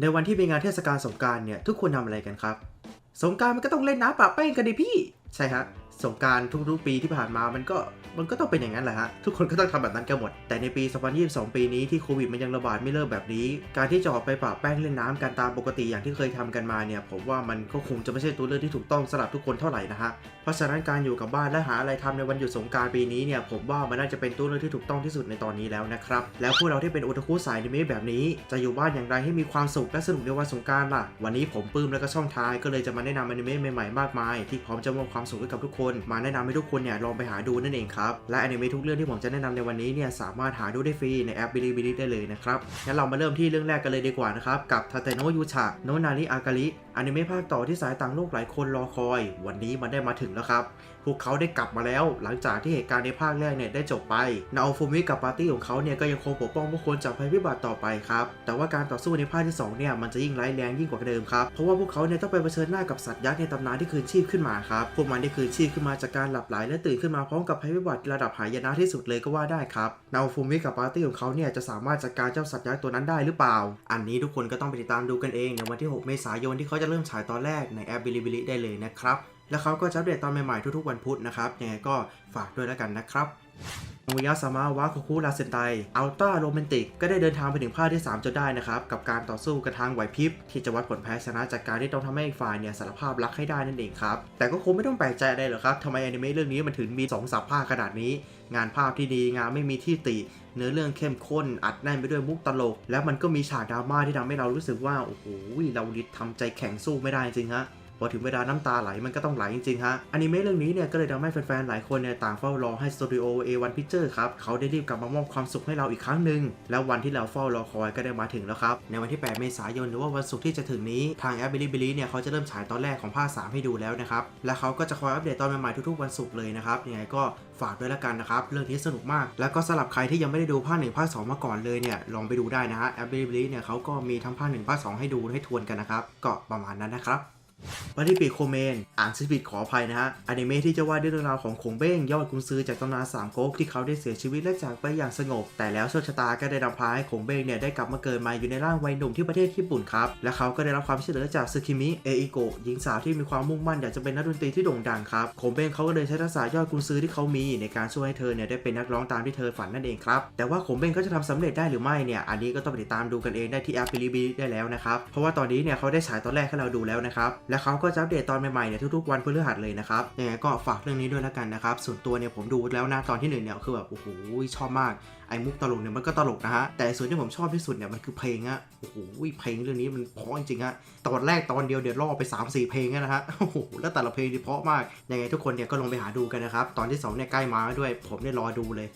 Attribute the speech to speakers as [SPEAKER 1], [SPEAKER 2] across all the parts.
[SPEAKER 1] ในวันที่เป็นงานเทศกาลสงการเนี่ยทุกคนทำอะไรกันครับ สงการมันก็ต้องเล่นน้ำปะแป้งกันดิพี่ ใช่ฮะ สงการทุกๆปีที่ผ่านมามันก็มันก็ต้องเป็นอย่างนั้นแหละฮะ ทุกคนก็ต้องทำแบบนั้นกันหมด แต่ในปี 2022 ปีนี้ที่โควิดมันยังระบาดไม่เลิกแบบนี้ การที่จะออกไปปะแป้งเล่นน้ำกันตามปกติอย่างที่เคยทำกันมาเนี่ย ผมว่ามันก็คงจะไม่ใช่ตัวเลือกที่ถูกต้องสำหรับทุกคนเท่าไหร่นะฮะ เพราะฉะนั้นการอยู่กับบ้านและหาอะไรทำในวันหยุดสงการปีนี้เนี่ย ผมว่ามันน่าจะเป็นตัวเลือกที่ถูกต้องที่สุดในตอนนี้แล้วนะครับ แล้วพวกเราที่เป็นโอตคุสายอนิเมะแบบนี้ จะอยู่บ้านอย่างไรให้มีความสุขและสนุกในวันสงการล่ะ วันนี้ผมปื้มและก็ช่องทายก็เลยจะมาแนะนำอนิเมะใหม่ๆมากมายที่พร้อมจะมอบความสุขให้กับทุกคนมาแนะนำให้ทุกคนเนี่ยลองไปหาดูนั่นเองครับ และอนิเมะทุกเรื่องที่ผมจะแนะนำในวันนี้เนี่ยสามารถหาดูได้ฟรีในแอปบิลิบิลิได้เลยนะครับงั้นเรามาเริ่มที่เรื่องแรกกันเลยดีกว่านะครับกับทาเตโนยูชะโนนาริอากาลิอนิเมะภาคต่อที่สายต่างโลกหลายคนรอคอย วันนี้มันได้มาถึงแล้วครับ พวกเขาได้กลับมาแล้ว หลังจากที่เหตุการณ์ในภาคแรกเนี่ยได้จบไปนาโอฟูมิกับปาร์ตี้ของเขาเนี่ยก็ยังคงปกป้องผู้คนจากภัยพิบัติต่อไปครับ แต่ว่าการต่อสู้ในภาคที่สองเนี่ยมันจะยิ่งร้ายแรงยิ่งกว่าเดิมครับ เพราะว่าพวกเขาเนี่ยต้องไปเผชิญหน้ากับสัตว์ยักษ์ในตำนานที่คืนชีพขึ้นมาครับ พวกมันได้คืนชีพขึ้นมาจากการหลับไหลและตื่นขึ้นมาพร้อมกับภัยพิบัติระดับหายนะที่สุดเลยก็ว่าได้ครับนาฟูมิกับปาร์ตี้ของเขาเนี่ยจะสามารถจัดการเจ้าสัตว์ยักษ์ตัวนั้นได้หรือเปล่า อันนี้ทุกคนก็ต้องไปติดตามดูกันเองในวันที่ 6 เมษายนที่เขาจะเริ่มฉายตอนแรกในแอปบิลิบิลิได้เลยนะครับ และเขาก็จะอัปเดตตอนใหม่ๆทุกๆวันพุธนะครับยังไงก็ฝากด้วยแล้วกันนะครับ โมยาสามาวะคุคุราเซนไตอัลต้าโรแมนติกก็ได้เดินทางไปถึงภาคที่ 3 จนได้นะครับ กับการต่อสู้กันทางไหวพริบ ที่จะวัดผลแพ้ชนะจากการที่ต้องทำให้อีกฝ่ายเนี่ยสารภาพรักให้ได้นั่นเองครับ แต่ก็คงไม่ต้องแปลกใจอะไรหรอกครับทำไมอนิเมะเรื่องนี้มันถึงมี2สับภาคขนาดนี้ งานภาพที่ดีงานไม่มีที่ติ เนื้อเรื่องเข้มข้น อัดแน่นไปด้วยมุกตลก แล้วมันก็มีฉากดราม่าที่ทำให้เรารู้สึกว่าโอ้โหเราดิทำใจแข็งสู้ไม่ได้จริงฮะ พอถึงเวลาน้ำตาไหลมันก็ต้องไหลจริงๆฮะอนิเมะเรื่องนี้เนี่ยก็เลยทำให้แฟนๆหลายคนเนี่ยต่างเฝ้ารอให้สตูดิโอ A1 Picture ครับเขาได้รีบกลับมามอบความสุขให้เราอีกครั้งหนึ่งแล้ววันที่เราเฝ้ารอคอยก็ได้มาถึงแล้วครับในวันที่ 8 เมษายนหรือว่าวันศุกร์ที่จะถึงนี้ทางแอป Bilibili เนี่ยเขาจะเริ่มฉายตอนแรกของภาค 3 ให้ดูแล้วนะครับและเขาก็จะคอยอัปเดตตอนใหม่ๆทุกๆวันศุกร์เลยนะครับยังไงก็ฝากด้วยละกันนะครับเรื่องนี้สนุกมาก แล้วก็สำหรับใครที่ยังไม่ได้ดูภาค1ภาค2มาก่อนเลยเนี่ยลองไปดูได้นะฮะแอป Bilibili เนี่ยเขาก็มีทั้งภาค1ภาค2ให้ดูให้ทวนกันนะครับก็ประมาณนั้นนะครับ ปฏิปิโคเมน อ่านชื่อผิดขออภัยนะฮะอนิเมะที่จะว่าด้วยเรื่องราวของคงเบ้งยอดกุนซือจากตำนานสามก๊กที่เขาได้เสียชีวิตและจากไปอย่างสงบ แต่แล้วโชคชะตาก็ได้นำพาให้คงเบ้งเนี่ยได้กลับมาเกิดใหม่อยู่ในร่างวัยหนุ่มที่ประเทศญี่ปุ่นครับ และเขาก็ได้รับความช่วยเหลือจากซึคิมิเออิโกะหญิงสาวที่มีความมุ่งมั่นอยากจะเป็นนักดนตรีที่โด่งดังครับคงเบ้งเขาก็เลยใช้ทักษะยอดกุนซือที่เขามี ในการช่วยให้เธอเนี่ยได้เป็นนักร้องตามที่เธอฝันนั่นเองครับแต่ว่าคงเบ้งเขาจะทำสำเร็จได้หรือไม่เนี่ยอันนี้ก็ต้องไปติดตามดูกันเองได้ที่แอปบิลิบิได้แล้วนะครับเพราะว่าตอนนี้เนี่ยเขาได้ฉายตอนแรกให้เราดูแล้วนะครับและเขาก็จะอัปเดตตอนใหม่ๆเนี่ยทุกๆวันพฤหัสเลยนะครับยังไงก็ฝากเรื่องนี้ด้วยแล้วกันนะครับส่วนตัวเนี่ยผมดูแล้วนะตอนที่หนึ่งเนี่ยคือแบบโอ้โหชอบมากไอ้มุกตลกเนี่ยมันก็ตลกนะฮะแต่ส่วนที่ผมชอบที่สุดเนี่ยมันคือเพลงอะโอ้โหเพลงเรื่องนี้มันเพราะจริงๆฮะตอนแรกตอนเดียวเดี๋ยวล่อไป 3 4 เพลงนะฮะโอ้โหแล้วแต่ละเพลงที่เพราะมากยังไงทุกคนเนี่ยก็ลองไปหาดูกันนะครับตอนที่2เนี่ยใกล้มาแล้วด้วยผมเนี่ยรอดูเลย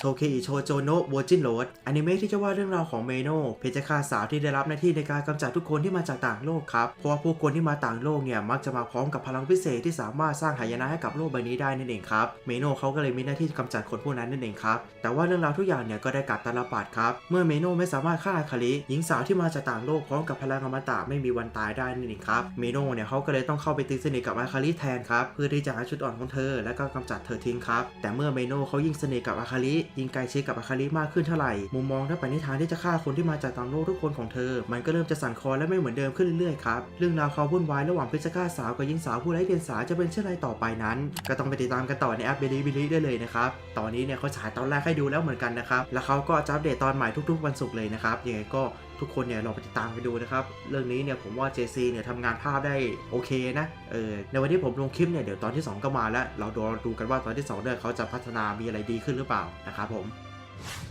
[SPEAKER 1] โชเคอิโชโจโนะโบจินโรดอนิเมะที่จะว่าเรื่องราวของเมโนะเพชฌฆาตสาวที่ได้รับหน้าที่ในการกำจัดทุกคนที่มาจากต่างโลกครับ เพราะว่าผู้คนที่มาต่างโลกเนี่ยมักจะมาพร้อมกับพลังพิเศษที่สามารถสร้างหายนะให้กับโลกใบนี้ได้นั่นเองครับ เมโนะเขาก็เลยมีหน้าที่กำจัดคนพวกนั้นนั่นเองครับ แต่ว่าเรื่องราวทุกอย่างเนี่ยก็ได้กลับตาลปัดครับ เมื่อเมโนะไม่สามารถฆ่าคาริหญิงสาวที่มาจากต่างโลกพร้อมกับพลังอมตะไม่มีวันตายได้นั่นเองครับ เมโนะเนี่ยเขาก็เลยต้องเข้าไปตีสนิทกับอาคาริแทนครับ เพื่อที่จะหาชุดอ่อนของเธอ และก็กำจัดเธอทิ้งครับ แต่เมื่อเมโนะเขายิ่งสนิทกับอาคาริยิ่งไกลชิดกับอาคาริมากขึ้นเท่าไหร่ มุมมองและปณิธานที่จะฆ่าคนที่มาจากตางโลกทุกคนของเธอ มันก็เริ่มจะสั่นคลอนและไม่เหมือนเดิมขึ้นเรื่อยๆครับ เรื่องราวความวุ่นวายระหว่างเพชรฆาสาวกับหญิงสาวผู้ไร้เดียงสาจะเป็นเช่นไรต่อไปนั้น ก็ต้องไปติดตามกันต่อในแอปเบลีบิลีได้เลยนะครับ ตอนนี้เนี่ยเขาฉายตอนแรกให้ดูแล้วเหมือนกันนะครับ แล้วเขาก็จะอัปเดตตอนใหม่ทุกๆ วันศุกร์เลยนะครับ ยังไงก็ ทุกคนเนี่ยลองไปติดตามไปดูนะครับ เรื่องนี้เนี่ยผมว่า JC เนี่ยทำงานภาพได้โอเคนะเออในวันที่ผมลงคลิปเนี่ยเดี๋ยวตอนที่ 2 ก็มาแล้ว เราดูดูกันว่าตอนที่2เนี่ยเขาจะพัฒนามีอะไรดีขึ้นหรือเปล่านะครับผม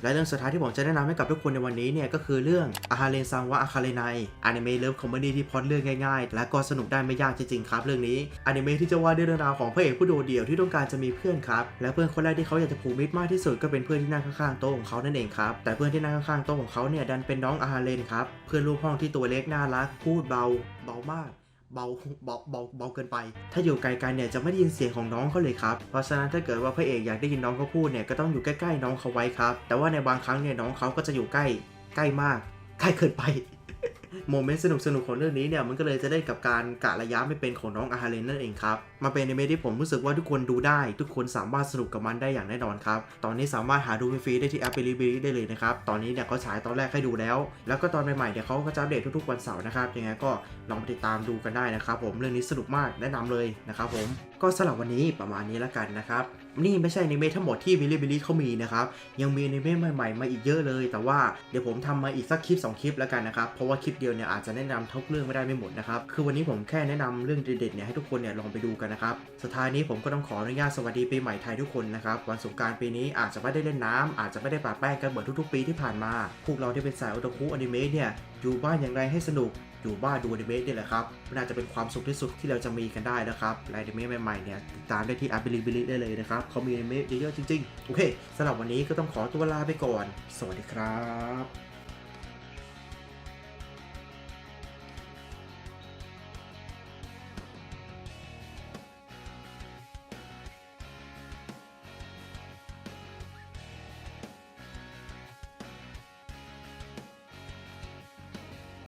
[SPEAKER 1] และเรื่องสุดท้ายที่ผมจะแนะนำให้กับทุกคนในวันนี้เนี่ยก็คือเรื่องอาฮาเรนซังวะอาคาเรไนอนิเมะเลิฟคอมเมดี้ที่พอดเรื่องง่ายๆ และก็สนุกได้ไม่ยากจริงๆครับเรื่องนี้อนิเมะที่จะว่าด้วยเรื่องราวของพระเอกผู้โดดเดี่ยวที่ต้องการจะมีเพื่อนครับและเพื่อนคนแรกที่เขาอยากจะผูกมิตรมากที่สุดก็เป็นเพื่อนที่นั่งข้างๆโต๊ะของเขานั่นเองครับแต่เพื่อนที่นั่งข้างๆโต๊ะของเขาเนี่ยดันเป็นน้องอาฮาเรนครับเพื่อนร่วมห้องที่ตัวเล็กน่ารักพูดเบาเบามาก เบาเบาเบาเบาเกินไป ถ้าอยู่ไกลกันเนี่ยจะไม่ได้ยินเสียงของน้องเขาเลยครับ เพราะฉะนั้นถ้าเกิดว่าพระเอกอยากได้ยินน้องเขาพูดเนี่ยก็ต้องอยู่ใกล้ๆน้องเขาไว้ครับ แต่ว่าในบางครั้งเนี่ยน้องเขาก็จะอยู่ใกล้ใกล้มากใกล้เกินไปโมเมนต์สนุกๆของเรื่องนี้เนี่ยมันก็เลยจะได้กับการกะระยะไม่เป็นของน้องอาฮาเรนนั่นเองครับมาเป็นอนิเมะที่ผมรู้สึกว่าทุกคนดูได้ ทุกคนสามารถสนุกกับมันได้อย่างแน่นอนครับ ตอนนี้สามารถหาดูฟรีได้ที่แอปบิลิบิลิได้เลยนะครับ ตอนนี้เนี่ยเขาฉายตอนแรกให้ดูแล้ว แล้วก็ตอนใหม่ๆเนี่ยเขาก็จะอัปเดตทุกๆวันเสาร์นะครับ ยังไงก็ลองไปติดตามดูกันได้นะครับผมเรื่องนี้สนุกมากแนะนำเลยนะครับผมก็สำหรับวันนี้ประมาณนี้แล้วกันนะครับนี่ไม่ใช่อนิเมะทั้งหมดที่บิลิบิลิเขามีนะครับยังมีอนิเมะใหม่ๆมาอีกเยอะเลย แต่ว่าเดี๋ยวผมทำมาอีกสักคลิป 2 คลิปแล้วกันนะครับเพราะว่าคลิปเดียวเนี่ยอาจจะแนะนำทุกเรื่องไม่ได้ไม่หมดนะครับคือวันนี้ผมแค่แนะนำเรื่องเด็ดๆเนี่ยให้ทุกคนเนี่ยลองไปดูกันนะครับ สุดท้ายนี้ผมก็ต้องขออนุญาตสวัสดีปีใหม่ไทยทุกคนนะครับ วันสงการปีนี้อาจจะไม่ได้เล่นน้ำอาจจะไม่ได้ปาแป้งกันเหมือนทุกๆ ปีที่ผ่านมา พวกเราที่เป็นสายโอตาคุอนิเมะเนี่ย อยู่บ้านอย่างไรให้สนุก อยู่บ้านดูอนิเมะนี่แหละครับ น่าจะเป็นความสุขที่สุดที่เราจะมีกันได้นะครับและอนิเมะใหม่ๆเนี่ยติดตามได้ที่อาบิลิบิลิได้เลยนะครับเขามีอนิเมะเยอะๆจริงๆ โอเคสำหรับวันนี้ก็ต้องขอตัวลาไปก่อน สวัสดีครับ